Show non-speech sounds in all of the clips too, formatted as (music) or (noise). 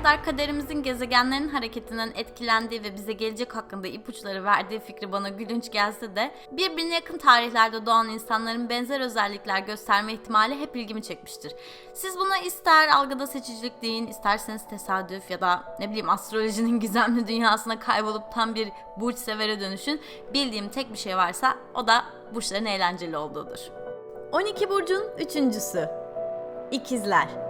kadar kaderimizin gezegenlerin hareketinden etkilendiği ve bize gelecek hakkında ipuçları verdiği fikri bana gülünç gelse de birbirine yakın tarihlerde doğan insanların benzer özellikler gösterme ihtimali hep ilgimi çekmiştir. Siz buna ister algıda seçicilik deyin, isterseniz tesadüf ya da ne bileyim astrolojinin (laughs) gizemli dünyasına kaybolup tam bir burç severe dönüşün. Bildiğim tek bir şey varsa o da burçların eğlenceli olduğudur. 12 burcun üçüncüsü. İkizler.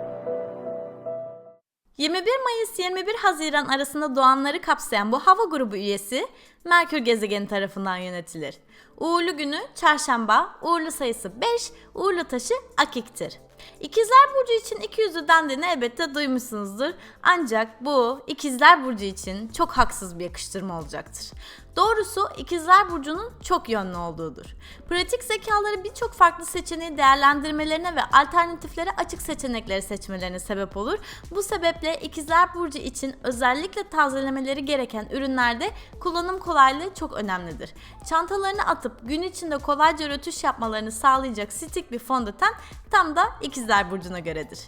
21 Mayıs 21 Haziran arasında doğanları kapsayan bu hava grubu üyesi Merkür gezegeni tarafından yönetilir. Uğurlu günü çarşamba, uğurlu sayısı 5, uğurlu taşı akiktir. İkizler Burcu için iki yüzlü dendiğini elbette duymuşsunuzdur. Ancak bu İkizler Burcu için çok haksız bir yakıştırma olacaktır. Doğrusu İkizler Burcu'nun çok yönlü olduğudur. Pratik zekaları birçok farklı seçeneği değerlendirmelerine ve alternatiflere açık seçenekleri seçmelerine sebep olur. Bu sebeple İkizler Burcu için özellikle tazelemeleri gereken ürünlerde kullanım kolaylığı çok önemlidir. Çantalarını atıp gün içinde kolayca rötuş yapmalarını sağlayacak stik bir fondöten tam da İkizler Burcu'na göredir.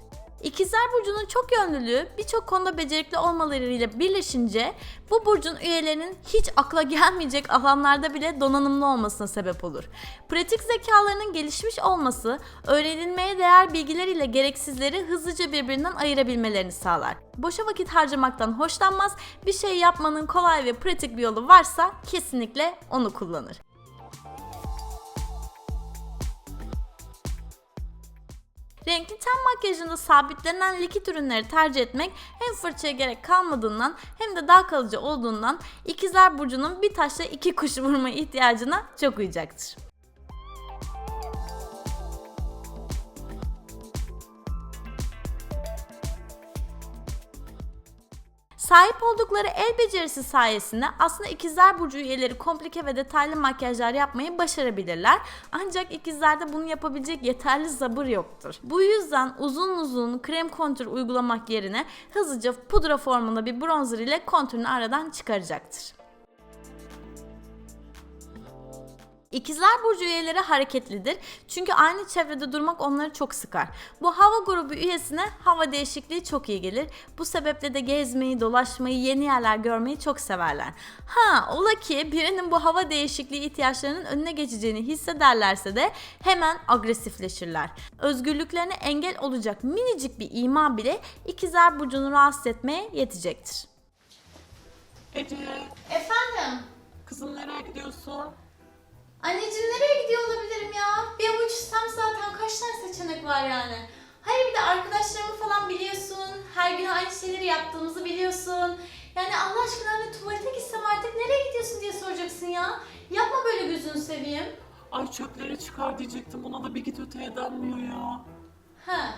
İkizler Burcu'nun çok yönlülüğü birçok konuda becerikli olmalarıyla birleşince bu burcun üyelerinin hiç akla gelmeyecek alanlarda bile donanımlı olmasına sebep olur. Pratik zekalarının gelişmiş olması öğrenilmeye değer bilgiler ile gereksizleri hızlıca birbirinden ayırabilmelerini sağlar. Boşa vakit harcamaktan hoşlanmaz, bir şey yapmanın kolay ve pratik bir yolu varsa kesinlikle onu kullanır. Renkli ten makyajında sabitlenen likit ürünleri tercih etmek hem fırçaya gerek kalmadığından hem de daha kalıcı olduğundan ikizler burcunun bir taşla iki kuş vurma ihtiyacına çok uyacaktır. Sahip oldukları el becerisi sayesinde aslında ikizler burcu üyeleri komplike ve detaylı makyajlar yapmayı başarabilirler. Ancak ikizlerde bunu yapabilecek yeterli sabır yoktur. Bu yüzden uzun uzun krem kontür uygulamak yerine hızlıca pudra formunda bir bronzer ile kontürünü aradan çıkaracaktır. İkizler Burcu üyeleri hareketlidir. Çünkü aynı çevrede durmak onları çok sıkar. Bu hava grubu üyesine hava değişikliği çok iyi gelir. Bu sebeple de gezmeyi, dolaşmayı, yeni yerler görmeyi çok severler. Ha ola ki birinin bu hava değişikliği ihtiyaçlarının önüne geçeceğini hissederlerse de hemen agresifleşirler. Özgürlüklerine engel olacak minicik bir ima bile İkizler Burcu'nu rahatsız etmeye yetecektir. Ece, Efendim? kızım nereye gidiyorsun? Anneciğim nereye gidiyor olabilirim ya? Bir avuç istem zaten kaç tane seçenek var yani. Hayır bir de arkadaşlarımı falan biliyorsun. Her gün aynı şeyleri yaptığımızı biliyorsun. Yani Allah aşkına anne tuvalete gitsem artık nereye gidiyorsun diye soracaksın ya. Yapma böyle gözünü seveyim. Ay çöpleri çıkar diyecektim. Ona da bir git öteye denmiyor ya. Ha.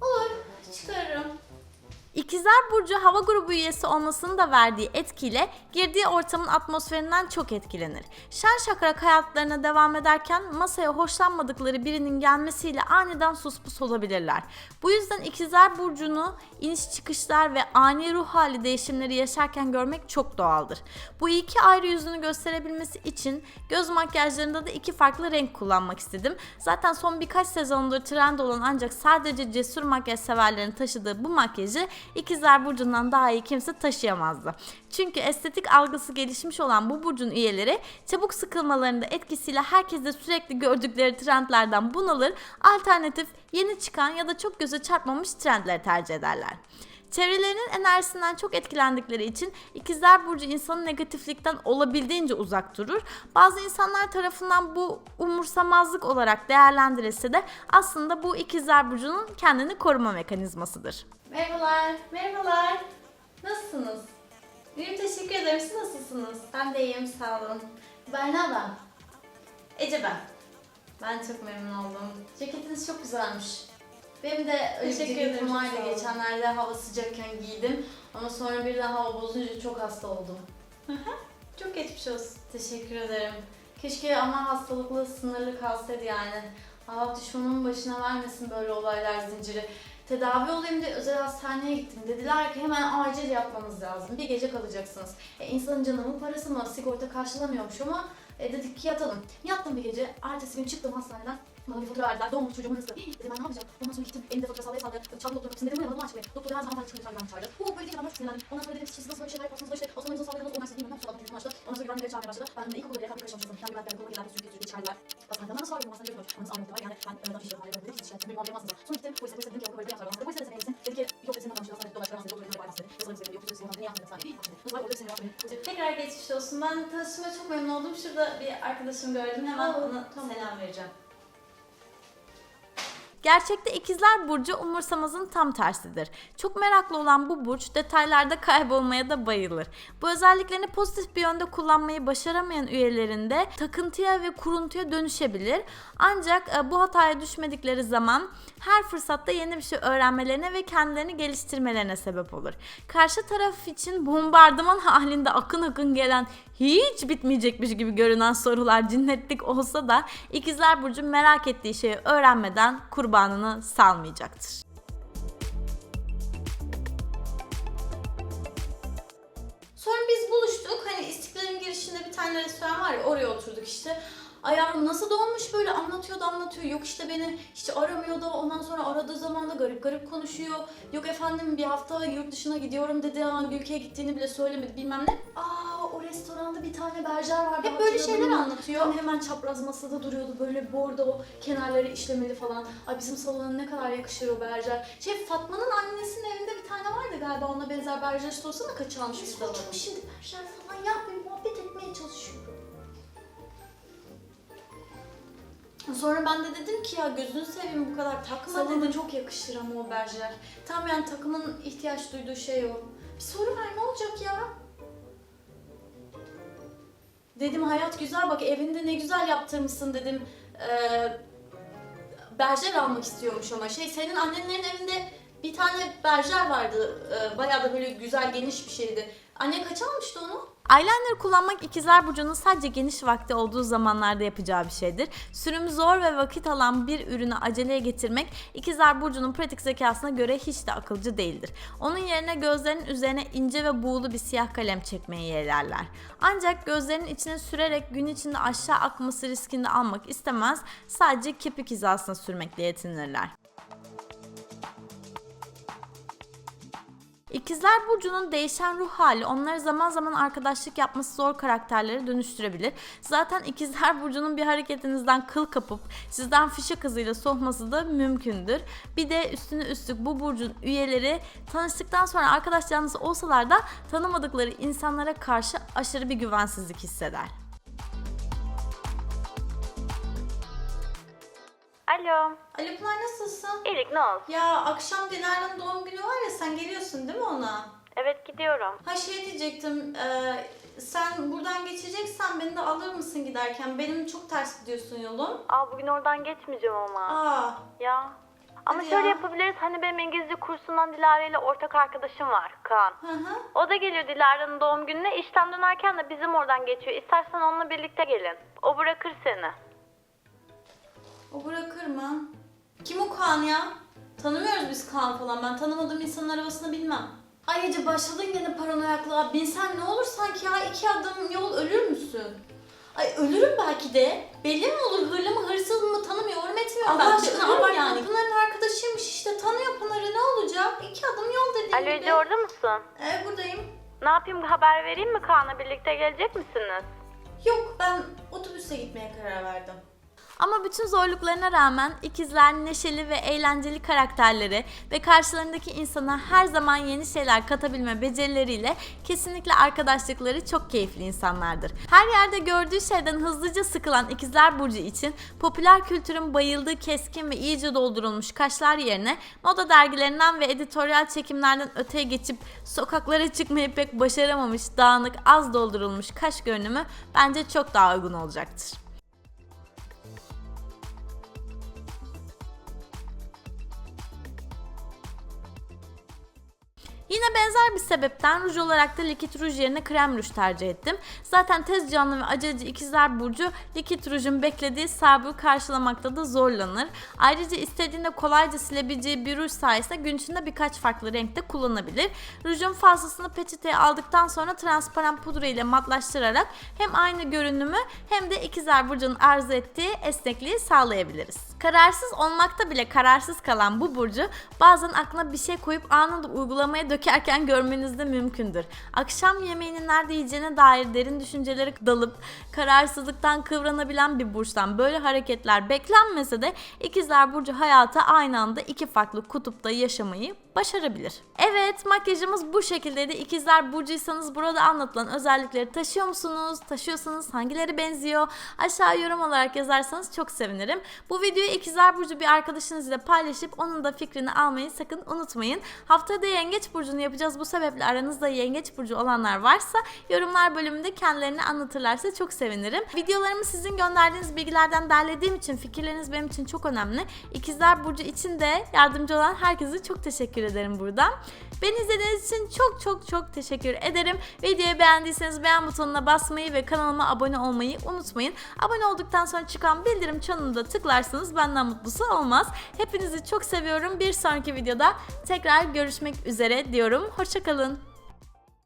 Olur çıkarırım. İkizler Burcu hava grubu üyesi olmasının da verdiği etkiyle girdiği ortamın atmosferinden çok etkilenir. Şen şakrak hayatlarına devam ederken masaya hoşlanmadıkları birinin gelmesiyle aniden suspus olabilirler. Bu yüzden İkizler Burcu'nu iniş çıkışlar ve ani ruh hali değişimleri yaşarken görmek çok doğaldır. Bu iki ayrı yüzünü gösterebilmesi için göz makyajlarında da iki farklı renk kullanmak istedim. Zaten son birkaç sezondur trend olan ancak sadece cesur makyaj severlerin taşıdığı bu makyajı İkizler Burcu'ndan daha iyi kimse taşıyamazdı. Çünkü estetik algısı gelişmiş olan bu burcun üyeleri çabuk sıkılmalarında etkisiyle herkeste sürekli gördükleri trendlerden bunalır, alternatif, yeni çıkan ya da çok göze çarpmamış trendleri tercih ederler. Çevrelerinin enerjisinden çok etkilendikleri için ikizler burcu insanın negatiflikten olabildiğince uzak durur. Bazı insanlar tarafından bu umursamazlık olarak değerlendirilse de aslında bu ikizler burcunun kendini koruma mekanizmasıdır. Merhabalar, merhabalar. Nasılsınız? İyiyim, teşekkür ederim. Siz nasılsınız? Ben de iyiyim, sağ olun. Berna ben. Ece ben. Ben çok memnun oldum. Ceketiniz çok güzelmiş. Benim de bir Teşekkür ederim, vardı sağ olun. geçenlerde hava sıcakken giydim. Ama sonra birden hava bozunca çok hasta oldum. Çok geçmiş olsun. Teşekkür ederim. Keşke ama hastalıklı sınırlı kalsaydı yani. Allah düşmanımın başına vermesin böyle olaylar zinciri. Tedavi olayım diye özel hastaneye gittim. Dediler ki hemen acil yapmanız lazım. Bir gece kalacaksınız. E insanın canının parası mı? Sigorta karşılamıyormuş ama E, dedik ki yatalım. Yattım bir gece. Ertesi gün çıktım hastaneden. Bana bir fatura verdiler. Doğmuş çocuğumun hızlı. Dedim ben ne yapacağım? Ondan sonra gittim. Elimde fatura sallaya sallaya. Çaldı doktorun kapısını dedim uyanmadım aç beni. Doktor her zaman bana çıkıyor çağırdı. Bu böyle değil ben sinirlendim. Ondan sonra dedim siz nasıl böyle şeyler da işte. O zaman elinizin sağlığı nasıl olmazsa bilmem. Sonra telefonu açtı. Ondan sonra güvenlikleri çağırmaya başladı. Ben de ilkokulda rehabilit karışmıştım. Ben güvenliklerden okula geldim sürekli sürekli içerdiler. Hastanede bana benim hastanede götürmüş. Bana sağlıklı var yani ben öğreden fişleri var. Dedim ki siz şikayetimi muhabbet yapmazsınız. Sonra gittim polise polise dedim ki okula böyle bir yaptılar. Polise de sen iyisin. Dedi ki yok dedi senin adamın hastanede dolaştıran hastanede doktorun bayrağı hastanede. Yazılı bir yok dedi senin adamın niye hastanede hastanede. Nasıl var orada seni yapmayın. Polise Tekrar geçmiş olsun. Ben tanıştığıma çok memnun oldum. Şurada bir arkadaşım gördüm. Hemen Aa, ona tamam. selam vereceğim. Gerçekte ikizler burcu umursamazın tam tersidir. Çok meraklı olan bu burç detaylarda kaybolmaya da bayılır. Bu özelliklerini pozitif bir yönde kullanmayı başaramayan üyelerinde takıntıya ve kuruntuya dönüşebilir. Ancak e, bu hataya düşmedikleri zaman her fırsatta yeni bir şey öğrenmelerine ve kendilerini geliştirmelerine sebep olur. Karşı taraf için bombardıman (laughs) halinde akın akın gelen hiç bitmeyecekmiş gibi görünen sorular cinnetlik olsa da ikizler burcu merak ettiği şeyi öğrenmeden kurbanını salmayacaktır. Sonra biz buluştuk. Hani İstiklal'in girişinde bir tane restoran var ya oraya oturduk işte. Ay yavrum nasıl doğmuş böyle anlatıyordu anlatıyor. Yok işte beni hiç aramıyor da ondan sonra aradığı zaman da garip garip konuşuyor. Yok efendim bir hafta yurt dışına gidiyorum dedi. Hangi ülkeye gittiğini bile söylemedi bilmem ne. Aa o restoranda bir tane berjer vardı. Hep böyle şeyler anlatıyor. Tam hemen çapraz masada duruyordu böyle bordo kenarları işlemeli falan. Ay bizim salona ne kadar yakışır o berjer. Şey Fatma'nın annesinin evinde bir tane vardı galiba ona benzer berjer işte olsa da kaç almış biz de alalım. Şimdi berjer falan yapmayın muhabbet etmeye çalışıyorum. Sonra ben de dedim ki ya gözünü seveyim bu kadar takma Salona dedim. çok yakışır ama o berjer. Tam yani takımın ihtiyaç duyduğu şey o. Bir soru ver ne olacak ya? Dedim hayat güzel bak evinde ne güzel yaptırmışsın dedim. Ee, berjer almak istiyormuş ama şey senin annenlerin evinde bir tane berjer vardı. Ee, bayağı da böyle güzel geniş bir şeydi. Anne kaç almıştı onu? Eyeliner kullanmak ikizler burcunun sadece geniş vakti olduğu zamanlarda yapacağı bir şeydir. Sürümü zor ve vakit alan bir ürünü aceleye getirmek ikizler burcunun pratik zekasına göre hiç de akılcı değildir. Onun yerine gözlerinin üzerine ince ve buğulu bir siyah kalem çekmeyi yeğlerler. Ancak gözlerinin içine sürerek gün içinde aşağı akması riskini almak istemez, sadece kepik hizasına sürmekle yetinirler. İkizler Burcu'nun değişen ruh hali onları zaman zaman arkadaşlık yapması zor karakterlere dönüştürebilir. Zaten İkizler (laughs) Burcu'nun bir hareketinizden kıl kapıp sizden fişek hızıyla soğuması da mümkündür. Bir de üstüne üstlük bu burcun üyeleri tanıştıktan sonra arkadaş canlısı olsalar da tanımadıkları insanlara karşı aşırı bir güvensizlik hisseder. Alo. Ali Pınar nasılsın? İyilik ne olsun? Ya akşam Dilara'nın doğum günü var ya sen geliyorsun değil mi ona? Evet gidiyorum. Ha şey diyecektim, e, sen buradan geçeceksen beni de alır mısın giderken? Benim çok ters gidiyorsun yolum. Aa bugün oradan geçmeyeceğim ama. Aa, Ya. Ama Hadi şöyle ya. yapabiliriz. Hani benim İngilizce kursundan Dilara ile ortak arkadaşım var. Kaan. hı hı. O da geliyor Dilara'nın doğum gününe. İşten dönerken de bizim oradan geçiyor. İstersen onunla birlikte gelin. O bırakır seni. O bırakır mı? Kim o Kaan ya? Tanımıyoruz biz Kaan falan. Ben tanımadığım insanın arabasını bilmem. Ay Ece başladın gene paranoyaklığa. Binsen ne olur sanki ya? iki adım yol ölür müsün? Ay ölürüm belki de. Belli mi olur hırlı mı hırsız mı tanımıyorum etmiyorum. Allah de aşkına abartma. yani. Pınar'ın arkadaşıymış işte tanıyor Pınar'ı ne olacak? İki adım yol dediğim Alo gibi. Ece orada mısın? Ee, buradayım. Ne yapayım haber vereyim mi Kaan'la birlikte gelecek misiniz? Yok ben otobüse gitmeye karar verdim. Ama bütün zorluklarına rağmen ikizler neşeli ve eğlenceli karakterleri ve karşılarındaki insana her zaman yeni şeyler katabilme becerileriyle kesinlikle arkadaşlıkları çok keyifli insanlardır. Her yerde gördüğü şeyden hızlıca sıkılan ikizler burcu için popüler kültürün bayıldığı keskin ve iyice doldurulmuş kaşlar yerine moda dergilerinden ve editoryal çekimlerden öteye geçip sokaklara çıkmayı pek başaramamış dağınık az doldurulmuş kaş görünümü bence çok daha uygun olacaktır. Yine benzer bir sebepten ruj olarak da likit ruj yerine krem ruj tercih ettim. Zaten tez canlı ve aceleci ikizler burcu likit rujun beklediği sabırı karşılamakta da zorlanır. Ayrıca istediğinde kolayca silebileceği bir ruj sayesinde gün içinde birkaç farklı renkte kullanabilir. Rujun fazlasını peçeteye aldıktan sonra transparan pudra ile matlaştırarak hem aynı görünümü hem de ikizler burcunun arzu ettiği esnekliği sağlayabiliriz. Kararsız olmakta bile kararsız kalan bu burcu bazen aklına bir şey koyup anında uygulamaya dökerken görmeniz de mümkündür. Akşam yemeğini nerede yiyeceğine dair derin düşüncelere dalıp kararsızlıktan kıvranabilen bir burçtan böyle hareketler beklenmese de ikizler burcu hayata aynı anda iki farklı kutupta yaşamayı başarabilir. Evet makyajımız bu şekildeydi. İkizler burcuysanız burada anlatılan özellikleri taşıyor musunuz? Taşıyorsanız hangileri benziyor? Aşağı yorum olarak yazarsanız çok sevinirim. Bu videoyu ikizler burcu bir arkadaşınız ile paylaşıp onun da fikrini almayı sakın unutmayın. Haftaya da yengeç burcunu yapacağız. Bu sebeple aranızda yengeç burcu olanlar varsa yorumlar bölümünde kendilerini anlatırlarsa çok sevinirim. Videolarımı sizin gönderdiğiniz bilgilerden derlediğim için fikirleriniz benim için çok önemli. İkizler burcu için de yardımcı olan herkese çok teşekkür ederim buradan. Beni izlediğiniz için çok çok çok teşekkür ederim. Videoyu beğendiyseniz beğen butonuna basmayı ve kanalıma abone olmayı unutmayın. Abone olduktan sonra çıkan bildirim çanını da tıklarsanız benden mutlusu olmaz. Hepinizi çok seviyorum. Bir sonraki videoda tekrar görüşmek üzere diyorum. Hoşçakalın.